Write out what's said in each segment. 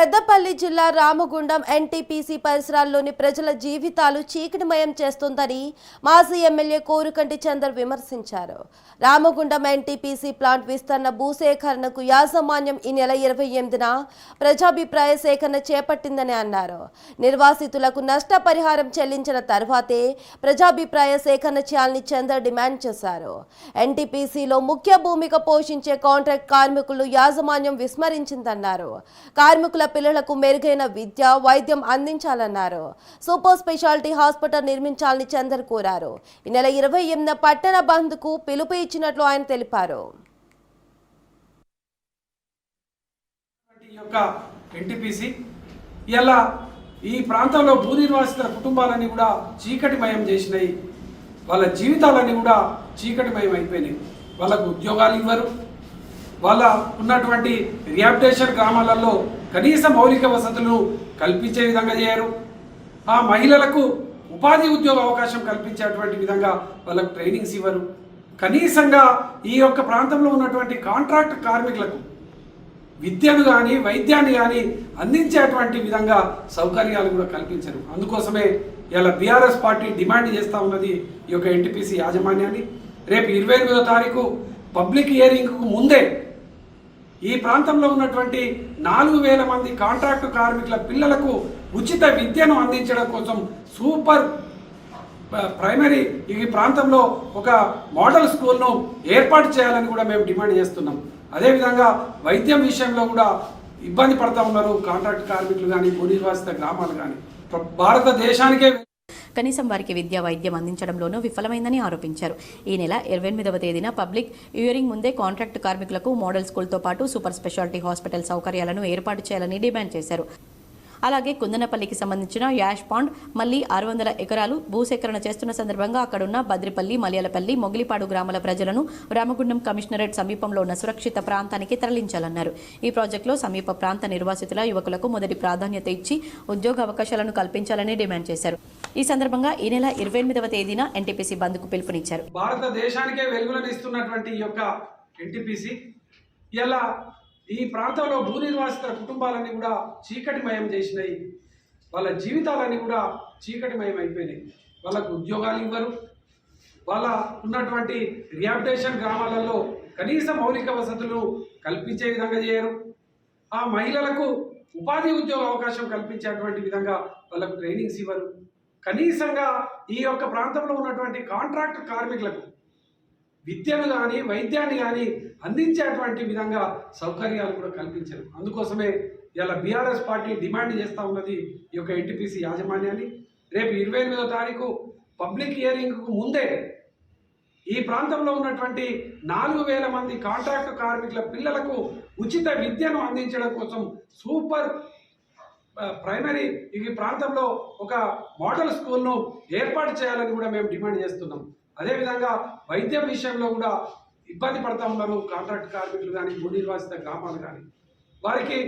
పెద్దపల్లి జిల్లా రామగుండం ఎన్టీపీసీ పరిసరాల్లోని ప్రజల జీవితాలు చీకటిమయం చేస్తుందని మాజీ ఎమ్మెల్యే కోరుకంటి చందర్ విమర్శించారు. రామగుండం ఎన్టీపీసీ ప్లాంట్ విస్తరణ భూసేకరణకు యాజమాన్యం ఈ నెల ఇరవై ఎనిమిదిన ప్రజాభిప్రాయ సేకరణ చేపట్టిందని అన్నారు. నిర్వాసితులకు నష్టపరిహారం చెల్లించిన తర్వాతే ప్రజాభిప్రాయ సేకరణ చేయాలని చందర్ డిమాండ్ చేశారు. ఎన్టీపీసీలో ముఖ్య భూమిక పోషించే కాంట్రాక్ట్ కార్మికులు యాజమాన్యం విస్మరించిందన్నారు. కార్మికుల పిల్లలకు మెరుగైన విద్య వైద్యం అందించాలన్నారు. సూపర్ స్పెషాలిటీ హాస్పిటల్ నిర్మించాలని చందర్ కోరారు. ఈ నెల ఇరవై ఎనిమిది పట్టణ బంద్కు పిలుపు ఇచ్చినట్లు ఆయన తెలిపారు. ఈ యొక్క ఎన్టీపీసీ ఇలా ఈ ప్రాంతంలో భూ నిర్వాసితుల కుటుంబాలన్నీ కూడా చీకటిమయం చేసినాయి. వాళ్ళ జీవితాలన్నీ కూడా చీకటిమయం అయిపోయినాయి. వాళ్ళకు ఉద్యోగాలు ఇవ్వరు. వాళ్ళ ఉన్నటువంటి రిహాబిటేషన్ గ్రామాలలో కనీస మౌలిక వసతులను కల్పించే విధంగా చేయరు. ఆ మహిళలకు ఉపాధి ఉద్యోగ అవకాశం కల్పించేటువంటి విధంగా వాళ్ళకు ట్రైనింగ్స్ ఇవ్వరు. కనీసంగా ఈ యొక్క ప్రాంతంలో ఉన్నటువంటి కాంట్రాక్ట్ కార్మికులకు విద్యను కానీ వైద్యాన్ని కానీ అందించేటువంటి విధంగా సౌకర్యాలు కూడా కల్పించరు. అందుకోసమే ఇలా బీఆర్ఎస్ పార్టీ డిమాండ్ చేస్తూ ఉన్నది ఈ యొక్క ఎన్టీపీసీ యాజమాన్యాన్ని. రేపు ఇరవై ఎనిమిదో తారీఖు పబ్లిక్ హియరింగ్కు ముందే ఈ ప్రాంతంలో ఉన్నటువంటి నాలుగు వేల మంది కాంట్రాక్టు కార్మికుల పిల్లలకు ఉచిత విద్యను అందించడం కోసం సూపర్ ప్రైమరీ ఈ ప్రాంతంలో ఒక మోడల్ స్కూల్ను ఏర్పాటు చేయాలని కూడా మేము డిమాండ్ చేస్తున్నాం. అదేవిధంగా వైద్యం విషయంలో కూడా ఇబ్బంది పడతా ఉన్నారు కాంట్రాక్ట్ కార్మికులు కానీ భూనిర్వాసిత గ్రామాలు కానీ. భారతదేశానికే కనీసం వారికి విద్యా వైద్యం అందించడంలోనూ విఫలమైందని ఆరోపించారు. ఈ నెల ఇరవై ఎనిమిదవ తేదీన పబ్లిక్ హియరింగ్ ముందే కాంట్రాక్ట్ కార్మికులకు మోడల్ స్కూల్తో పాటు సూపర్ స్పెషాలిటీ హాస్పిటల్ సౌకర్యాలను ఏర్పాటు చేయాలని డిమాండ్ చేశారు. అలాగే కుందనపల్లికి సంబంధించిన యాష్ పాండ్ మళ్ళీ ఆరు వందల ఎకరాలు భూసేకరణ చేస్తున్న సందర్భంగా అక్కడున్న బద్రిపల్లి మలయాలపల్లి మొగిలిపాడు గ్రామాల ప్రజలను రామగుండం కమిషనరేట్ సమీపంలో ఉన్న సురక్షిత ప్రాంతానికి తరలించాలన్నారు. ఈ ప్రాజెక్టులో సమీప ప్రాంత నిర్వాసితుల యువకులకు మొదటి ప్రాధాన్యత ఇచ్చి ఉద్యోగ అవకాశాలను కల్పించాలని డిమాండ్ చేశారు. ఈ సందర్భంగా ఈ నెల ఇరవై ఎనిమిదవ తేదీన ఎన్టీపీసీ బంద్కు పిలుపునిచ్చారు. భారతదేశానికే వెలుగులనిస్తున్నటువంటి ఈ యొక్క ఎన్టీపీసీ ఇలా ఈ ప్రాంతంలో భూ నిర్వాసితుల కుటుంబాలన్నీ కూడా చీకటిమయం చేసినాయి. వాళ్ళ జీవితాలన్నీ కూడా చీకటిమయం అయిపోయినాయి. వాళ్ళకు ఉద్యోగాలు ఇవ్వరు. వాళ్ళ ఉన్నటువంటి రిహాబిటేషన్ గ్రామాలలో కనీస మౌలిక వసతులు కల్పించే విధంగా చేయరు. ఆ మహిళలకు ఉపాధి ఉద్యోగ అవకాశం కల్పించేటువంటి విధంగా వాళ్ళకు ట్రైనింగ్స్ ఇవ్వరు. కనీసంగా ఈ యొక్క ప్రాంతంలో ఉన్నటువంటి కాంట్రాక్ట్ కార్మికులకు విద్యను కానీ వైద్యాన్ని కానీ అందించేటువంటి విధంగా సౌకర్యాలు కూడా కల్పించారు. అందుకోసమే ఇలా బీఆర్ఎస్ పార్టీ డిమాండ్ చేస్తూ ఉన్నది ఈ యొక్క ఎన్టీపీసీ యాజమాన్యాన్ని. రేపు ఇరవై ఎనిమిదో తారీఖు పబ్లిక్ హియరింగ్కు ముందే ఈ ప్రాంతంలో ఉన్నటువంటి నాలుగు వేల మంది కాంట్రాక్టు కార్మికుల పిల్లలకు ఉచిత విద్యను అందించడం కోసం సూపర్ ప్రైమరీ ఈ ప్రాంతంలో ఒక మోడల్ స్కూల్ను ఏర్పాటు చేయాలని కూడా మేము డిమాండ్ చేస్తున్నాం. అదేవిధంగా వైద్యం విషయంలో కూడా ఇబ్బంది పడతా ఉన్నారు. కాంట్రాక్ట్ కార్మికులు కానీ భూనిర్వాసిత గ్రామాలు కానీ. వారికి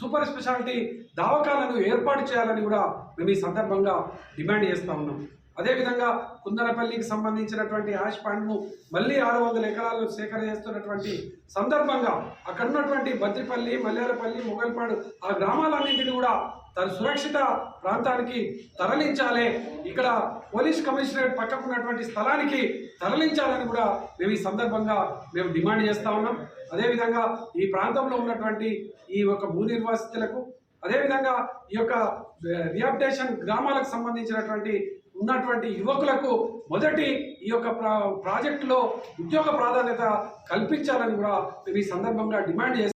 సూపర్ స్పెషాలిటీ దావకాలను ఏర్పాటు చేయాలని కూడా మేము ఈ సందర్భంగా డిమాండ్ చేస్తూ ఉన్నాం. అదేవిధంగా కుందరపల్లికి సంబంధించినటువంటి యాష్ పాండ్ను మళ్ళీ ఆరు వందల ఎకరాలు సేకరణ చేస్తున్నటువంటి సందర్భంగా అక్కడ ఉన్నటువంటి బద్రిపల్లి మల్లేరపల్లి మొగల్పాడు ఆ గ్రామాలన్నింటినీ కూడా తన సురక్షిత ప్రాంతానికి తరలించాలి. ఇక్కడ పోలీస్ కమిషనరేట్ పక్కకు ఉన్నటువంటి స్థలానికి తరలించాలని కూడా మేము ఈ సందర్భంగా మేము డిమాండ్ చేస్తా ఉన్నాం. అదేవిధంగా ఈ ప్రాంతంలో ఉన్నటువంటి ఈ యొక్క భూ నిర్వాసితులకు అదేవిధంగా ఈ యొక్క రిహాబిటేషన్ గ్రామాలకు సంబంధించినటువంటి ఉన్నటువంటి యువకులకు మొదటి ఈ యొక్క ప్రా ప్రాజెక్టులో ఉద్యోగ ప్రాధాన్యత కల్పించాలని కూడా మేము ఈ సందర్భంగా డిమాండ్ చేస్తాం.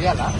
Iya lah.